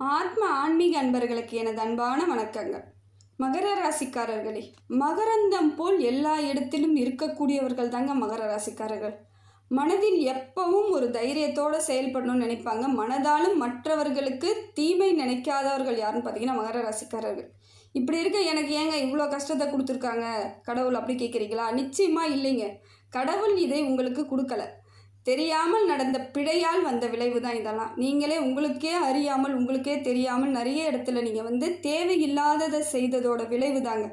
ஆத்ம ஆன்மீக அன்பர்களுக்கு எனது அன்பான வணக்கங்கள். மகர ராசிக்காரர்களே மகரந்தம் போல் எல்லா இடத்திலும் இருக்கக்கூடியவர்கள் தாங்க மகர ராசிக்காரர்கள். மனதில் எப்பவும் ஒரு தைரியத்தோடு செயல்படணும்னு நினைப்பாங்க. மனதாலும் மற்றவர்களுக்கு தீமை நினைக்காதவர்கள் யாருன்னு பார்த்தீங்கன்னா மகர ராசிக்காரர்கள். இப்படி இருக்க எனக்கு ஏங்க இவ்வளோ கஷ்டத்தை கொடுத்துருக்காங்க? கடவுள் அப்படி கேட்குறீங்களா நிச்சயமாக இல்லைங்க. கடவுள் இதை உங்களுக்கு கொடுக்கல. தெரியாமல் நடந்த பிழையால் வந்த விளைவு தான் இதெல்லாம். நீங்களே உங்களுக்கே அறியாமல் உங்களுக்கே தெரியாமல் நிறைய இடத்துல நீங்கள் வந்து தேவையில்லாததை செய்ததோட விளைவு தாங்க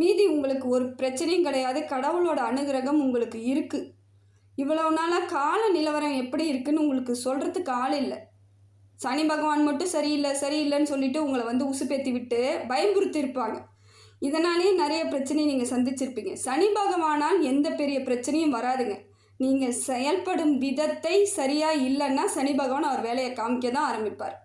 மீதி உங்களுக்கு ஒரு பிரச்சனையும் கிடையாது. கடவுளோட அனுகிரகம் உங்களுக்கு இருக்குது இவ்வளோ நாளாக கால நிலவரம் எப்படி இருக்குன்னு உங்களுக்கு சொல்கிறதுக்கு ஆள் இல்லை. சனி பகவான் மட்டும் சரியில்லை சரியில்லைன்னு சொல்லிட்டு உங்களை வந்து உசுப்பேத்தி விட்டு பயம்புறுத்தி இருப்பாங்க இதனாலேயே நிறைய பிரச்சனையை நீங்கள் சந்திச்சிருப்பீங்க. சனி பகவானால் எந்த பெரிய பிரச்சனையும் வராதுங்க. நீங்கள் செயல்படும் விதத்தை சரியாக இல்லைன்னா சனி பகவான் அவர் வேலையை காமிக்க தான் ஆரம்பிப்பார்.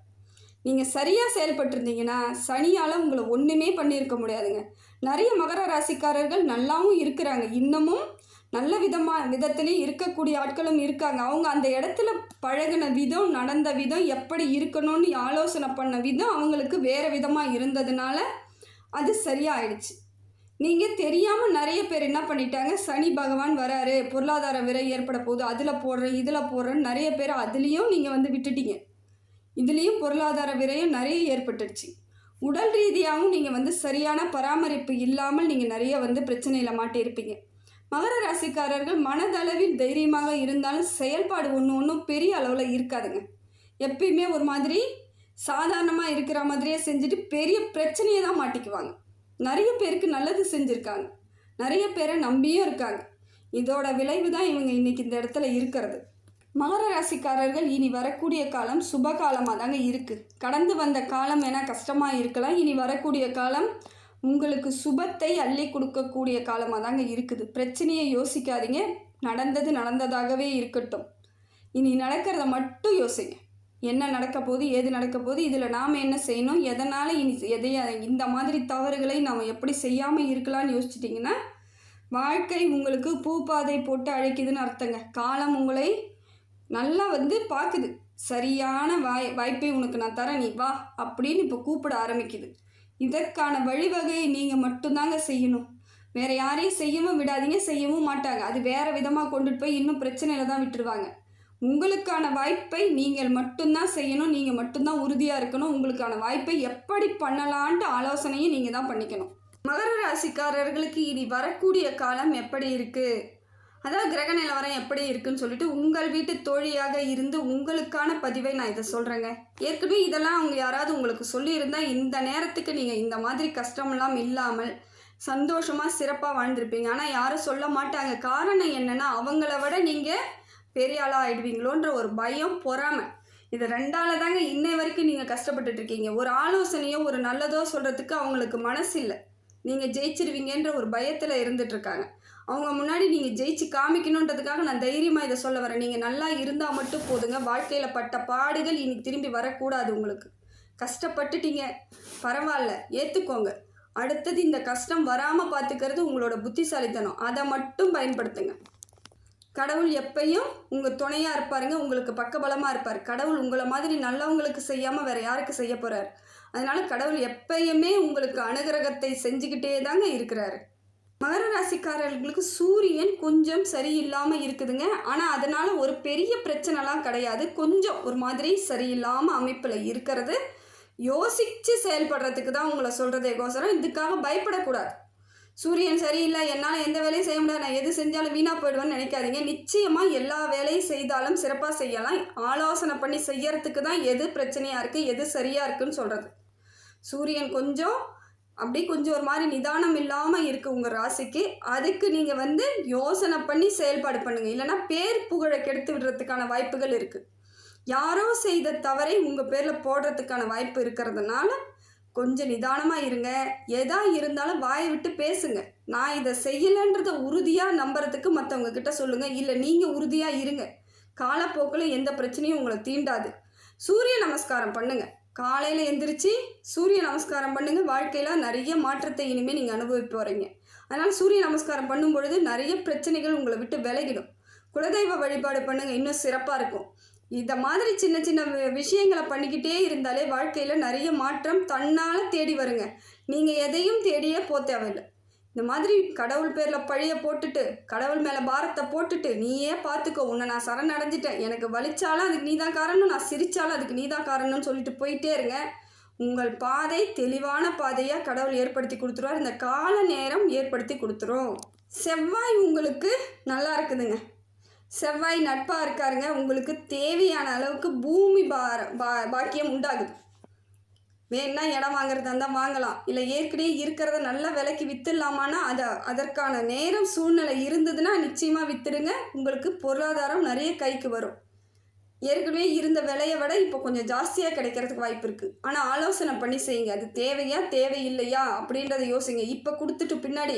நீங்கள் சரியாக செயல்பட்டுருந்தீங்கன்னா சனியால் உங்களை ஒன்றுமே பண்ணியிருக்க முடியாதுங்க. நிறைய மகர ராசிக்காரர்கள் நல்லாவும் இருக்கிறாங்க. இன்னமும் நல்ல விதமாக விதத்துலேயும் இருக்கக்கூடிய ஆட்களும் இருக்காங்க. அவங்க அந்த இடத்துல பழகின விதம் நடந்த விதம் எப்படி இருக்கணும்னு ஆலோசனை பண்ண விதம் அவங்களுக்கு வேறு விதமாக இருந்ததுனால அது சரியாயிடுச்சு. நீங்கள் தெரியாமல் நிறைய பேர் என்ன பண்ணிட்டாங்க? சனி பகவான் வராரு. பொருளாதார விரை ஏற்பட போகுது. அதில் போடுறேன் இதில் போடுறேன் நிறைய பேர் அதுலேயும் நீங்கள் வந்து விட்டுட்டீங்க. இதுலேயும் பொருளாதார விரையும் நிறைய ஏற்பட்டுடுச்சு. உடல் ரீதியாகவும் நீங்கள் வந்து சரியான பராமரிப்பு இல்லாமல் நீங்கள் நிறைய வந்து பிரச்சனையில் மாட்டியிருப்பீங்க. மகர ராசிக்காரர்கள் மனதளவில் தைரியமாக இருந்தாலும் செயல்பாடு ஒன்று ஒன்றும் பெரிய அளவில் இருக்காதுங்க. எப்பயுமே ஒரு மாதிரி சாதாரணமாக இருக்கிற மாதிரியே செஞ்சுட்டு பெரிய பிரச்சனையை தான் மாட்டிக்குவாங்க. நிறைய பேருக்கு நல்லது செஞ்சுருக்காங்க. நிறைய பேரை நம்பியும் இருக்காங்க. இதோட விளைவு தான் இவங்க இன்னைக்கு இந்த இடத்துல இருக்கிறது. மகர ராசிக்காரர்கள் இனி வரக்கூடிய காலம் சுப காலமாக தாங்க இருக்குது கடந்து வந்த காலம் வேணால் கஷ்டமாக இருக்கலாம். இனி வரக்கூடிய காலம் உங்களுக்கு சுபத்தை அள்ளி கொடுக்கக்கூடிய காலமாக தாங்க இருக்குது. பிரச்சனையை யோசிக்காதீங்க. நடந்தது நடந்ததாகவே இருக்கட்டும். இனி நடக்கிறத மட்டும் யோசிங்க. என்ன நடக்க போகுது ஏது நடக்க போகுது இதில் நாம் என்ன செய்யணும் எதனால் இனி எதைய இந்த மாதிரி தவறுகளை நாம் எப்படி செய்யாமல் இருக்கலாம்னு யோசிச்சிட்டிங்கன்னா வாழ்க்கை உங்களுக்கு பூப்பாதை போட்டு அழைக்குதுன்னு அர்த்தங்க. காலம் உங்களை நல்லா வந்து பார்க்குது. சரியான வாய் வாய்ப்பை உனக்கு நான் தரேன் நீ வா அப்படின்னு இப்போ கூப்பிட ஆரம்பிக்குது. இதற்கான வழிவகையை நீங்கள் மட்டும்தாங்க செய்யணும். வேறு யாரையும் செய்யவும் விடாதீங்க செய்யவும் மாட்டாங்க. அது வேறு விதமாக கொண்டுட்டு போய் இன்னும் பிரச்சனையில் தான் விட்டுருவாங்க. உங்களுக்கான வாய்ப்பை நீங்கள் மட்டும்தான் செய்யணும் நீங்கள் மட்டும்தான் உறுதியாக இருக்கணும். உங்களுக்கான வாய்ப்பை எப்படி பண்ணலான்ட்டு ஆலோசனையும் நீங்கள் தான் பண்ணிக்கணும். மகர ராசிக்காரர்களுக்கு இனி வரக்கூடிய காலம் எப்படி இருக்குது அதாவது கிரக நிலவரம் எப்படி இருக்குன்னு சொல்லிட்டு உங்கள் வீட்டு தோழியாக இருந்து உங்களுக்கான பதிவை நான் இதை சொல்கிறேங்க ஏற்கனவே இதெல்லாம் அவங்க யாராவது உங்களுக்கு சொல்லியிருந்தால் இந்த நேரத்துக்கு நீங்கள் இந்த மாதிரி கஷ்டமெல்லாம் இல்லாமல் சந்தோஷமாக சிறப்பாக வாழ்ந்திருப்பீங்க. ஆனால் யாரும் சொல்ல மாட்டாங்க. காரணம் என்னென்னா அவங்கள விட நீங்கள் பெரிய ஆளாக ஆயிடுவீங்களோன்ற ஒரு பயம் பொறாமை. இது ரெண்டால தாங்க இன்னை வரைக்கும் நீங்கள் கஷ்டப்பட்டுட்டு இருக்கீங்க. ஒரு ஆலோசனையோ ஒரு நல்லதோ சொல்கிறதுக்கு அவங்களுக்கு மனசு இல்லை. நீங்கள் ஜெயிச்சிருவீங்கன்ற ஒரு பயத்தில் இருந்துட்டுருக்காங்க அவங்க முன்னாடி நீங்கள் ஜெயிச்சு காமிக்கணுன்றதுக்காக நான் தைரியமாக இதை சொல்ல வரேன். நீங்கள் நல்லா இருந்தால் மட்டும் போதுங்க. வாழ்க்கையில் பட்ட பாடுகள் இனி திரும்பி வரக்கூடாது உங்களுக்கு. கஷ்டப்பட்டுட்டீங்க. பரவாயில்ல. ஏற்றுக்கோங்க அடுத்தது இந்த கஷ்டம் வராமல் பார்த்துக்கிறது உங்களோட புத்திசாலித்தனம். அதை மட்டும் பயன்படுத்துங்க. கடவுள் எப்பையும் உங்கள் துணையாக இருப்பாருங்க உங்களுக்கு பக்கபலமாக இருப்பார். கடவுள் உங்களை மாதிரி நல்லவங்களுக்கு செய்யாமல் வேறு யாருக்கு செய்ய போகிறார் அதனால் கடவுள் எப்பயுமே உங்களுக்கு அனுகிரகத்தை செஞ்சுக்கிட்டே தாங்க இருக்கிறார். மகர ராசிக்காரர்களுக்கு சூரியன் கொஞ்சம் சரியில்லாமல் இருக்குதுங்க. ஆனால் அதனால் ஒரு பெரிய பிரச்சனைலாம் கிடையாது. கொஞ்சம் ஒரு மாதிரி சரியில்லாமல் அமைப்பில் இருக்கிறது. யோசித்து செயல்படுறதுக்கு தான் உங்களை சொல்கிறதே கோசரம். இதுக்காக பயப்படக்கூடாது. சூரியன் சரியில்லை என்னால் எந்த வேலையும் செய்ய முடியாது. நான் எது செஞ்சாலும் வீணாக போயிடுவேன்னு நினைக்காதீங்க. நிச்சயமாக எல்லா வேலையும் செய்தாலும் சிறப்பாக செய்யலாம். ஆலோசனை பண்ணி செய்யறதுக்கு தான் எது பிரச்சனையாக இருக்குது எது சரியாக இருக்குன்னு சொல்கிறது சூரியன் கொஞ்சம் அப்படி கொஞ்சம் ஒரு மாதிரி நிதானம் இல்லாமல் இருக்குது உங்கள் ராசிக்கு. அதுக்கு நீங்கள் வந்து யோசனை பண்ணி செயல்பாடு பண்ணுங்கள் இல்லைனா பேர் புகழை கெடுத்து விடுறதுக்கான வாய்ப்புகள் இருக்குது யாரோ செய்த தவறை உங்கள் பேரில் போடுறதுக்கான வாய்ப்பு இருக்கிறதுனால கொஞ்சம் நிதானமாக இருங்க. எதா இருந்தாலும் வாயை விட்டு பேசுங்க. நான் இதை செய்யலைன்றதை உறுதியாக நம்புறதுக்கு மற்றவங்க கிட்ட சொல்லுங்கள் இல்லை நீங்கள் உறுதியாக இருங்க. காலப்போக்கில் எந்த பிரச்சனையும் உங்களை தீண்டாது. சூரிய நமஸ்காரம் பண்ணுங்கள் காலையில் எந்திரிச்சு சூரிய நமஸ்காரம் பண்ணுங்கள் வாழ்க்கையில் நிறைய மாற்றத்தை இனிமேல் நீங்கள் அனுபவிப்பு போகிறீங்க அதனால் சூரிய நமஸ்காரம் பண்ணும் பொழுது நிறைய பிரச்சனைகள் உங்களை விட்டு விலகிடும். குலதெய்வ வழிபாடு பண்ணுங்கள் இன்னும் சிறப்பாக இருக்கும். இந்த மாதிரி சின்ன சின்ன விஷயங்களை பண்ணிக்கிட்டே இருந்தாலே வாழ்க்கையில் நிறைய மாற்றம் தன்னால் தேடி வருங்க. நீங்கள் எதையும் தேடியே போக தேவையில்லை. இந்த மாதிரி கடவுள் பேரில் பழிய போட்டுட்டு கடவுள் மேலே பாரத்தை போட்டுட்டு நீயே பார்த்துக்கோ உன்னை நான் சரணடைஞ்சிட்டேன். எனக்கு வலிச்சாலும் அதுக்கு நீ தான் காரணம். நான் சிரித்தாலும் அதுக்கு நீ தான் காரணம்னு சொல்லிட்டு போயிட்டே இருங்க. உங்கள் பாதை தெளிவான பாதையாக கடவுள் ஏற்படுத்தி கொடுத்துருவார். இந்த கால நேரம் ஏற்படுத்தி கொடுத்துரும். செவ்வாய் உங்களுக்கு நல்லா இருக்குதுங்க. செவ்வாய் நட்பாக இருக்காருங்க. உங்களுக்கு தேவையான அளவுக்கு பூமி பார பா பாக்கியம் உண்டாகுது. வேணா இடம் வாங்குறதா இருந்தால் வாங்கலாம். இல்லை ஏற்கனவே இருக்கிறத நல்ல விலைக்கு வித்துடலாமான்னா அதை அதற்கான நேரம் சூழ்நிலை இருந்ததுன்னா நிச்சயமாக வித்துடுங்க. உங்களுக்கு பொருளாதாரம் நிறைய கைக்கு வரும். ஏற்கனவே இருந்த விலையை விட இப்போ கொஞ்சம் ஜாஸ்தியாக கிடைக்கிறதுக்கு வாய்ப்பு இருக்குது ஆனால் ஆலோசனை பண்ணி செய்யுங்க. அது தேவையா தேவையில்லையா அப்படின்றத யோசிங்க. இப்போ கொடுத்துட்டு பின்னாடி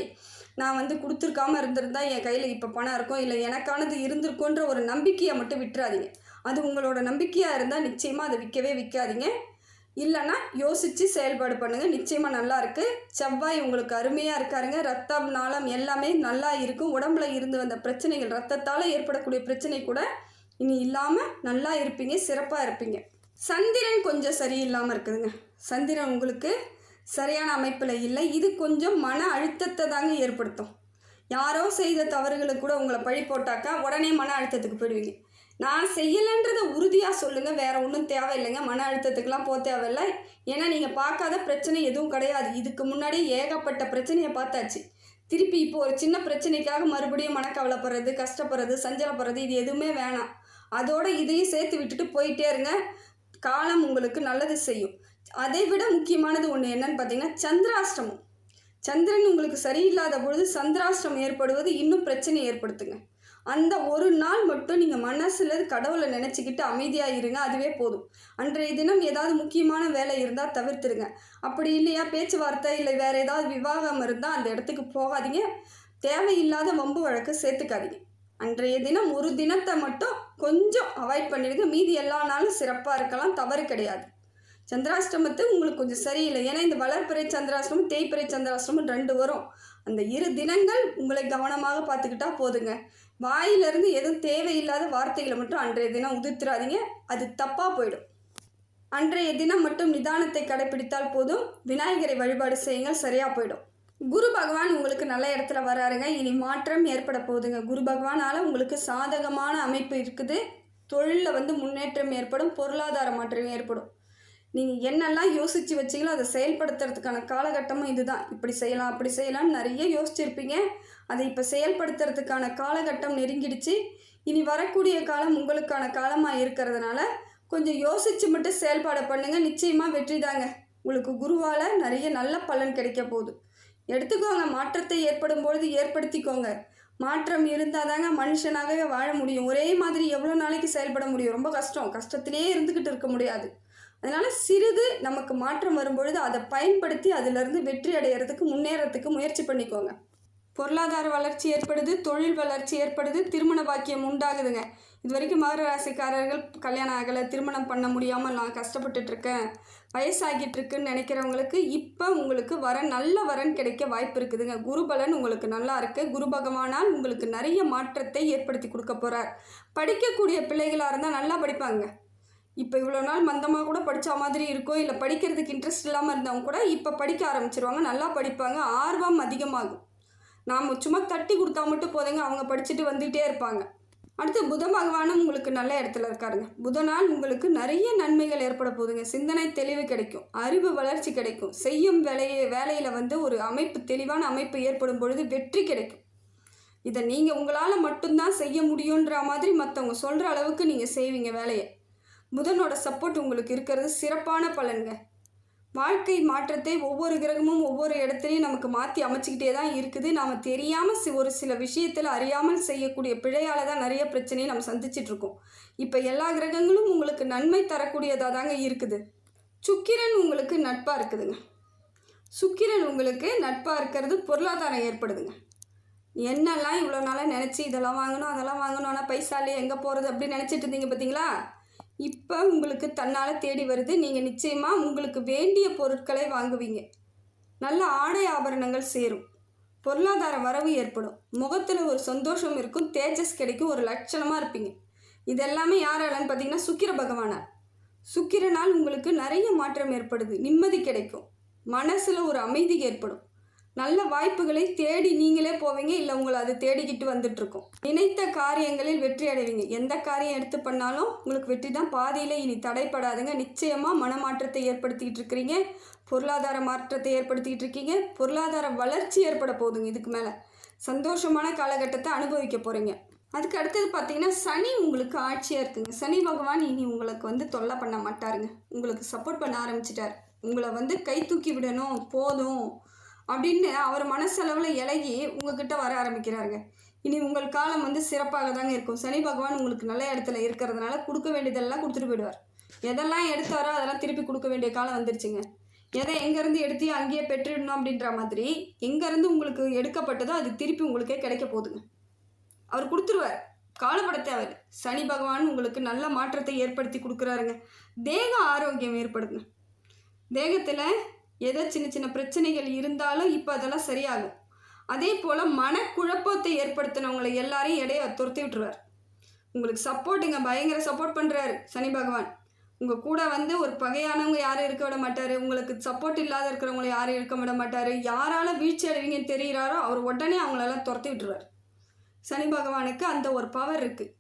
நான் வந்து கொடுத்துருக்காம இருந்திருந்தா என் கையில் இப்போ பணம் இருக்கும் இல்லை எனக்கானது இருந்திருக்குன்ற ஒரு நம்பிக்கையை மட்டும் விட்டுறாதீங்க. அது உங்களோட நம்பிக்கையாக இருந்தால் நிச்சயமாக அதை விற்கவே விற்காதீங்க. இல்லைன்னா யோசித்து செயல்பாடு பண்ணுங்கள் நிச்சயமாக நல்லா இருக்குது செவ்வாய் உங்களுக்கு அருமையாக இருக்காருங்க. ரத்தம் நாளம் எல்லாமே நல்லா இருக்கும். உடம்புல இருந்து வந்த பிரச்சனைகள் ரத்தத்தால் ஏற்படக்கூடிய பிரச்சனை கூட இனி இல்லாமல் நல்லா இருப்பீங்க. சிறப்பாக இருப்பீங்க. சந்திரன் கொஞ்சம் சரியில்லாமல் இருக்குதுங்க. சந்திரன் உங்களுக்கு சரியான அமைப்பில் இல்லை. இது கொஞ்சம் மன அழுத்தத்தை தாங்க ஏற்படுத்தும். யாரோ செய்த தவறுகளுக்கு கூட உங்களை பழி போட்டாக்கா உடனே மன அழுத்தத்துக்கு போயிடுவீங்க. நான் செய்யலைன்றதை உறுதியாக சொல்லுங்கள் வேறு ஒன்றும் தேவையில்லைங்க. மன அழுத்தத்துக்கெலாம் போக தேவையில்லை. ஏன்னா நீங்கள் பார்க்காத பிரச்சனை எதுவும் கிடையாது. இதுக்கு முன்னாடி ஏகப்பட்ட பிரச்சனையை பார்த்தாச்சு. திருப்பி இப்போ ஒரு சின்ன பிரச்சனைக்காக மறுபடியும் மனக்கவலைப்படுறது கஷ்டப்படுறது சஞ்சலப்படுறது இது எதுவுமே வேணாம். அதோட இதையும் சேர்த்து விட்டுட்டு போயிட்டே இருங்க. காலம் உங்களுக்கு நல்லது செய்யும். அதை விட முக்கியமானது ஒன்று என்னன்னு பார்த்தீங்கன்னா சந்திராஷ்டமம். சந்திரன் உங்களுக்கு சரியில்லாத பொழுது சந்திராஷ்டிரம் ஏற்படுவது இன்னும் பிரச்சனை ஏற்படுத்துங்க. அந்த ஒரு நாள் மட்டும் நீங்கள் மனசில் கடவுளை நினச்சிக்கிட்டு அமைதியாக இருங்க அதுவே போதும். அன்றைய தினம் ஏதாவது முக்கியமான வேலை இருந்தால் தவிர்த்துருங்க. அப்படி இல்லையா பேச்சுவார்த்தை இல்லை வேறு ஏதாவது விவாகம் இருந்தால் அந்த இடத்துக்கு போகாதீங்க. தேவையில்லாத வம்பு வழக்கை சேர்த்துக்காதீங்க. அன்றைய தினம் ஒரு தினத்தை மட்டும் கொஞ்சம் அவாய்ட் பண்ணிடுங்க. மீதி எல்லா நாளும் சிறப்பாக இருக்கலாம் தவறு கிடையாது. சந்திராஷ்டமத்து உங்களுக்கு கொஞ்சம் சரியில்லை. ஏன்னா இந்த வளர்ப்பறை சந்திராஷ்டமம் தேய்ப்பறை சந்திராஷ்டமம் ரெண்டு வரும். அந்த இரு தினங்கள் உங்களை கவனமாக பார்த்துக்கிட்டா போதுங்க. வாயிலிருந்து எதுவும் தேவையில்லாத வார்த்தைகளை மட்டும் அன்றைய தினம் உதிர்த்துறாதீங்க அது தப்பாக போயிடும். அன்றைய தினம் மட்டும் நிதானத்தை கடைபிடித்தால் போதும். விநாயகரை வழிபாடு செய்யுங்கள் சரியாக போயிடும். குரு பகவான் உங்களுக்கு நல்ல இடத்துல வராருங்க. இனி மாற்றம் ஏற்பட போகுதுங்க. குரு பகவானால் உங்களுக்கு சாதகமான அமைப்பு இருக்குது. தொழிலில் வந்து முன்னேற்றம் ஏற்படும். பொருளாதார மாற்றம் ஏற்படும். நீங்கள் என்னெல்லாம் யோசித்து வச்சிங்களோ அதை செயல்படுத்துறதுக்கான காலகட்டமும் இதுதான். இப்படி செய்யலாம் அப்படி செய்யலாம்னு நிறைய யோசிச்சிருப்பீங்க. அதை இப்போ செயல்படுத்துறதுக்கான காலகட்டம் நெருங்கிடுச்சு. இனி வரக்கூடிய காலம் உங்களுக்கான காலமாக இருக்கிறதுனால கொஞ்சம் யோசித்து மட்டும் செயல்பாடு பண்ணுங்கள் நிச்சயமாக வெற்றி தாங்க. உங்களுக்கு குருவால் நிறைய நல்ல பலன் கிடைக்க போகுது. எடுத்துக்கோங்க மாற்றத்தை ஏற்படும் பொழுது ஏற்படுத்திக்கோங்க. மாற்றம் இருந்தால் தாங்க மனுஷனாகவே வாழ முடியும். ஒரே மாதிரி எவ்வளோ நாளைக்கு செயல்பட முடியும்? ரொம்ப கஷ்டம். கஷ்டத்திலே இருந்துக்கிட்டு இருக்க முடியாது. அதனால் சிறிது நமக்கு மாற்றம் வரும்பொழுது அதை பயன்படுத்தி அதிலிருந்து வெற்றி அடைகிறதுக்கு முன்னேறத்துக்கு முயற்சி பண்ணிக்கோங்க. பொருளாதார வளர்ச்சி ஏற்படுது தொழில் வளர்ச்சி ஏற்படுது திருமண பாக்கியம் உண்டாகுதுங்க. இது வரைக்கும் மகர ராசிக்காரர்கள் கல்யாணம் ஆகலை திருமணம் பண்ண முடியாமல் நான் கஷ்டப்பட்டுட்டு இருக்கேன் வயசாகிட்டு நினைக்கிறவங்களுக்கு இப்போ உங்களுக்கு வர நல்ல வரன் கிடைக்க வாய்ப்பு இருக்குதுங்க. குரு பலன் உங்களுக்கு நல்லா இருக்கு. குரு பகவானால் உங்களுக்கு நிறைய மாற்றத்தை ஏற்படுத்தி கொடுக்க போகிறார் படிக்கக்கூடிய பிள்ளைகளாக இருந்தால் நல்லா படிப்பாங்க. இப்போ இவ்வளோ நாள் மந்தமாக கூட படித்த மாதிரி இருக்கும் இல்லை படிக்கிறதுக்கு இன்ட்ரெஸ்ட் இல்லாமல் இருந்தவங்க கூட இப்போ படிக்க ஆரம்பிச்சிருவாங்க நல்லா படிப்பாங்க ஆர்வம் அதிகமாகும். நாம் சும்மா தட்டி கொடுத்தா மட்டும் போதுங்க அவங்க படிச்சுட்டு வந்துகிட்டே இருப்பாங்க. அடுத்து புத பகவானும் உங்களுக்கு நல்ல இடத்துல இருக்காருங்க. புதனால் உங்களுக்கு நிறைய நன்மைகள் ஏற்பட போகுதுங்க. சிந்தனை தெளிவு கிடைக்கும் அறிவு வளர்ச்சி கிடைக்கும். செய்யும் வேலையை வேலையில் வந்து ஒரு அமைப்பு தெளிவான அமைப்பு ஏற்படும் பொழுது வெற்றி கிடைக்கும். இதை நீங்கள் உங்களால் மட்டும்தான் செய்ய முடியுன்ற மாதிரி மற்றவங்க சொல்கிற அளவுக்கு நீங்கள் செய்வீங்க வேலையை. புதனோட சப்போர்ட் உங்களுக்கு இருக்கிறது சிறப்பான பலன்க வாழ்க்கை மாற்றத்தை ஒவ்வொரு கிரகமும் ஒவ்வொரு இடத்துலையும் நமக்கு மாற்றி அமைச்சிக்கிட்டே தான் இருக்குது. நாம் தெரியாமல் ஒரு சில விஷயத்தில் அறியாமல் செய்யக்கூடிய பிழையால் தான் நிறைய பிரச்சனையை நம்ம சந்திச்சிட்ருக்கோம் இப்போ எல்லா கிரகங்களும் உங்களுக்கு நன்மை தரக்கூடியதாக தாங்க இருக்குது. சுக்கிரன் உங்களுக்கு நட்பாக இருக்குதுங்க. சுக்கிரன் உங்களுக்கு நட்பாக இருக்கிறது பொருளாதாரம் ஏற்படுதுங்க. என்னெல்லாம் இவ்வளோ நாளாக நினச்சி இதெல்லாம் வாங்கணும் அதெல்லாம் வாங்கணும் ஆனால் பைசாலே எங்கே போகிறது அப்படின்னு நினச்சிட்டு இருந்தீங்க பார்த்தீங்களா இப்போ உங்களுக்கு தன்னால் தேடி வருது. நீங்கள் நிச்சயமாக உங்களுக்கு வேண்டிய பொருட்களை வாங்குவீங்க. நல்ல ஆடை ஆபரணங்கள் சேரும். பொருளாதார வரவு ஏற்படும். முகத்தில் ஒரு சந்தோஷம் இருக்கும். தேஜஸ் கிடைக்கும். ஒரு லட்சணமாக இருப்பீங்க. இதெல்லாமே யாராலன்னு பார்த்தீங்கன்னா சுக்கிர பகவானார் சுக்கிரனால் உங்களுக்கு நிறைய மாற்றம் ஏற்படுது. நிம்மதி கிடைக்கும். மனசில் ஒரு அமைதி ஏற்படும். நல்ல வாய்ப்புகளை தேடி நீங்களே போவீங்க இல்லை உங்களை அது தேடிக்கிட்டு வந்துட்டுருக்கோம். நினைத்த காரியங்களில் வெற்றி அடைவீங்க. எந்த காரியம் எடுத்து பண்ணாலும் உங்களுக்கு வெற்றி தான். பாதியிலே இனி தடைப்படாதுங்க. நிச்சயமாக மனமாற்றத்தை ஏற்படுத்திக்கிட்டு இருக்கிறீங்க. பொருளாதார மாற்றத்தை ஏற்படுத்திக்கிட்டு இருக்கீங்க. பொருளாதார வளர்ச்சி ஏற்பட போகுதுங்க இதுக்கு மேலே. சந்தோஷமான காலகட்டத்தை அனுபவிக்க போகிறீங்க அதுக்கு அடுத்தது பார்த்தீங்கன்னா சனி உங்களுக்கு ஆட்சியாக இருக்குங்க. சனி பகவான் இனி உங்களுக்கு வந்து தொல்லை பண்ண மாட்டாருங்க. உங்களுக்கு சப்போர்ட் பண்ண ஆரம்பிச்சிட்டார். உங்களை வந்து கை தூக்கி விடணும். போதும். அப்படின்னு அவர் மனசளவில் இலகி உங்ககிட்ட வர ஆரம்பிக்கிறாருங்க. இனி உங்கள் காலம் வந்து சிறப்பாக தாங்க இருக்கும். சனி பகவான் உங்களுக்கு நல்ல இடத்துல இருக்கிறதுனால கொடுக்க வேண்டியதெல்லாம் கொடுத்துட்டு போயிடுவார். எதெல்லாம் எடுத்தாரோ அதெல்லாம் திருப்பி கொடுக்க வேண்டிய காலம் வந்துருச்சுங்க. எதை எங்கேருந்து எடுத்து அங்கேயே பெற்றுடணும் அப்படின்ற மாதிரி எங்கேருந்து உங்களுக்கு எடுக்கப்பட்டதோ அது திருப்பி உங்களுக்கே கிடைக்க போகுதுங்க. அவர் கொடுத்துருவார். காலப்பட தேவை சனி பகவான் உங்களுக்கு நல்ல மாற்றத்தை ஏற்படுத்தி கொடுக்குறாருங்க. தேக ஆரோக்கியம் ஏற்படுங்க. தேகத்தில் ஏதோ சின்ன சின்ன பிரச்சனைகள் இருந்தாலும் இப்போ அதெல்லாம் சரியாகும். அதே போல் மனக்குழப்பத்தை ஏற்படுத்தினவங்களை எல்லாரையும் இடைய துரத்தி விட்டுருவார். உங்களுக்கு சப்போர்ட்டுங்க பயங்கர சப்போர்ட் பண்ணுறாரு சனி பகவான். உங்கள் கூட வந்து ஒரு பகையானவங்க யாரும் இருக்க விட மாட்டார். உங்களுக்கு சப்போர்ட் இல்லாத இருக்கிறவங்கள யாரும் இருக்க விட மாட்டார். யாரால வீழ்ச்சி அடைவீங்கன்னு தெரிகிறாரோ அவர் உடனே அவங்களெல்லாம் துரத்தி விட்டுருவார். சனி பகவானுக்கு அந்த ஒரு பவர் இருக்குது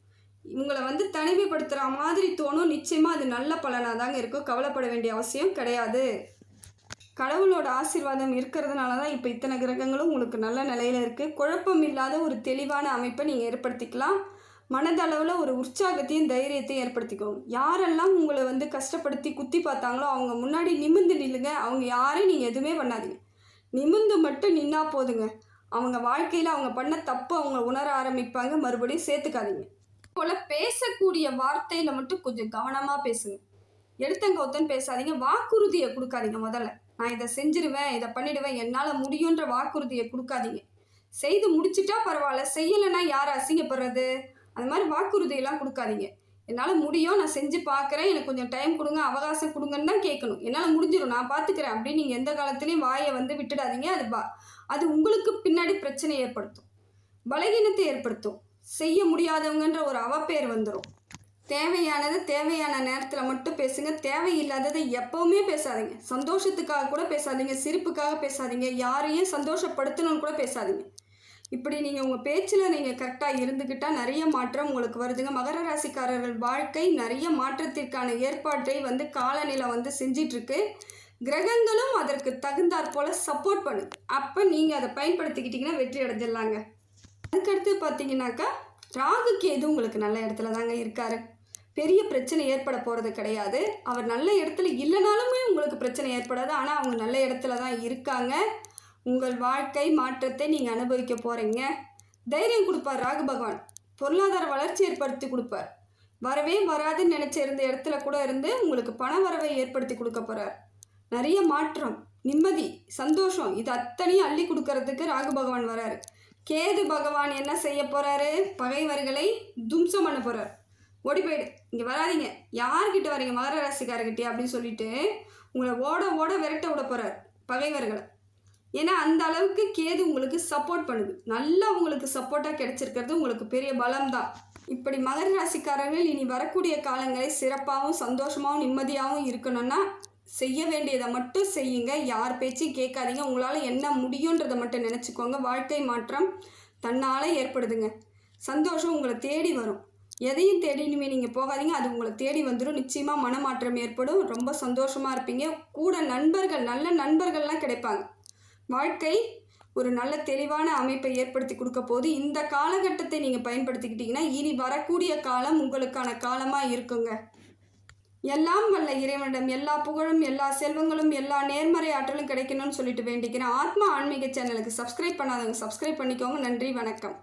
உங்களை வந்து தனிமைப்படுத்துகிற மாதிரி தோணும். நிச்சயமாக அது நல்ல பலனாக தாங்க இருக்கும். கவலைப்பட வேண்டிய அவசியம் கிடையாது. கடவுளோட ஆசீர்வாதம் இருக்கிறதுனால தான் இப்போ இத்தனை கிரகங்களும் உங்களுக்கு நல்ல நிலையில் இருக்குது குழப்பம் இல்லாத ஒரு தெளிவான அமைப்பை நீங்கள் ஏற்படுத்திக்கலாம். மனதளவில் ஒரு உற்சாகத்தையும் தைரியத்தையும் ஏற்படுத்திக்கோங்க. யாரெல்லாம் உங்களை வந்து கஷ்டப்படுத்தி குத்தி பார்த்தாங்களோ அவங்க முன்னாடி நிமிந்து நில்லுங்க. அவங்க யாரையும் நீங்கள் எதுவுமே பண்ணாதீங்க. நிமிந்து மட்டும் நின்னா போதுங்க. அவங்க வாழ்க்கையில் அவங்க பண்ண தப்பு அவங்க உணர ஆரம்பிப்பாங்க. மறுபடியும் சேர்த்துக்காதீங்க. போல் பேசக்கூடிய வார்த்தையில் மட்டும் கொஞ்சம் கவனமாக பேசுங்க. எடுத்தங்கௌத்தன் பேசாதீங்க. வாக்குறுதியை கொடுக்காதீங்க முதல்ல. நான் இதை செஞ்சிருவேன் இதை பண்ணிடுவேன் என்னால் முடியுன்ற வாக்குறுதியை கொடுக்காதீங்க. செய்து முடிச்சிட்டா பரவாயில்ல செய்யலைன்னா யார் அசிங்கப்படுறது? அந்த மாதிரி வாக்குறுதியெல்லாம் கொடுக்காதீங்க. என்னால் முடியும் நான் செஞ்சு பார்க்குறேன் எனக்கு கொஞ்சம் டைம் கொடுங்க அவகாசம் கொடுங்கன்னு தான் கேட்கணும். என்னால் முடிஞ்சிடும் நான் பார்த்துக்கிறேன் அப்படின்னு நீங்கள் எந்த காலத்துலேயும் வாயை வந்து விட்டுடாதீங்க அது பா அது உங்களுக்கு பின்னாடி பிரச்சனை ஏற்படுத்தும். பலகீனத்தை ஏற்படுத்தும். செய்ய முடியாதவங்கன்ற ஒரு அவப்பேர் வந்துடும் தேவையானது தேவையான நேரத்தில் மட்டும் பேசுங்க. தேவையில்லாததை எப்போவுமே பேசாதீங்க. சந்தோஷத்துக்காக கூட பேசாதீங்க. சிரிப்புக்காக பேசாதீங்க. யாரையும் சந்தோஷப்படுத்தணும்னு கூட பேசாதீங்க. இப்படி நீங்கள் உங்கள் பேச்சில் நீங்கள் கரெக்டாக இருந்துக்கிட்டால் நிறைய மாற்றம் உங்களுக்கு வருதுங்க. மகர ராசிக்காரர்கள் வாழ்க்கை நிறைய மாற்றத்திற்கான ஏற்பாட்டை வந்து காலநிலை வந்து செஞ்சிட்ருக்கு. கிரகங்களும் அதற்கு தகுந்தாற் போல் சப்போர்ட் பண்ணுது. அப்போ நீங்கள் அதை பயன்படுத்திக்கிட்டிங்கன்னா வெற்றி அடைஞ்சிடலாங்க. அதுக்கடுத்து பார்த்தீங்கன்னாக்கா ராகு கேது உங்களுக்கு நல்ல இடத்துல தாங்க இருக்காரு. பெரிய பிரச்சனை ஏற்பட போகிறது கிடையாது. அவர் நல்ல இடத்துல இல்லைனாலுமே உங்களுக்கு பிரச்சனை ஏற்படாது. ஆனால் அவங்க நல்ல இடத்துல தான் இருக்காங்க. உங்கள் வாழ்க்கை மாற்றத்தை நீங்கள் அனுபவிக்க போகிறீங்க தைரியம் கொடுப்பார் ராகு பகவான். பொருளாதார வளர்ச்சி ஏற்படுத்தி கொடுப்பார். வரவே வராதுன்னு நினச்ச இருந்த இடத்துல கூட இருந்து உங்களுக்கு பண வரவை ஏற்படுத்தி கொடுக்க போகிறார் நிறைய மாற்றம் நிம்மதி சந்தோஷம் இது அத்தனையும் அள்ளி கொடுக்கறதுக்கு ராகு பகவான் வராரு. கேது பகவான் என்ன செய்ய போகிறாரு பகைவர்களை தும்சம் பண்ண போகிறார் ஓடி போயிடு. இங்கே வராதீங்க. யார்கிட்ட வரீங்க மகர ராசிக்காரர்கிட்டே அப்படின்னு சொல்லிட்டு உங்களை ஓட ஓட விரட்ட விட போகிறார் பகைவர்களை. ஏன்னா அந்த அளவுக்கு கேது உங்களுக்கு சப்போர்ட் பண்ணுது. நல்லா உங்களுக்கு சப்போர்ட்டாக கிடைச்சிருக்கிறது உங்களுக்கு பெரிய பலம் தான் இப்படி மகர ராசிக்காரர்கள் இனி வரக்கூடிய காலங்களை சிறப்பாகவும் சந்தோஷமாகவும் நிம்மதியாகவும் இருக்கணும்னா செய்ய வேண்டியதை மட்டும் செய்யுங்க. யார் பேச்சையும் கேட்காதீங்க. உங்களால் என்ன முடியுன்றதை மட்டும் நினச்சிக்கோங்க. வாழ்க்கை மாற்றம் தன்னால் ஏற்படுதுங்க. சந்தோஷம் உங்களை தேடி வரும். எதையும் தேடி இனிமேல் நீங்கள் போகாதீங்க. அது உங்களை தேடி வந்துடும் நிச்சயமாக மனமாற்றம் ஏற்படும். ரொம்ப சந்தோஷமாக இருப்பீங்க. கூட நண்பர்கள் நல்ல நண்பர்கள்லாம் கிடைப்பாங்க. வாழ்க்கை ஒரு நல்ல தெளிவான அமைப்பை ஏற்படுத்தி கொடுக்க போது இந்த காலகட்டத்தை நீங்கள் பயன்படுத்திக்கிட்டிங்கன்னா இனி வரக்கூடிய காலம் உங்களுக்கான காலமாக இருக்குங்க. எல்லாம் வல்ல இறைவனிடம் எல்லா புகழும் எல்லா செல்வங்களும் எல்லா நேர்மறை ஆற்றலும் கிடைக்கணும்னு சொல்லிட்டு வேண்டிக்கிறேன். ஆத்மா ஆன்மீக சேனலுக்கு சப்ஸ்கிரைப் பண்ணாதவங்க சப்ஸ்கிரைப் பண்ணிக்கோங்க. நன்றி வணக்கம்.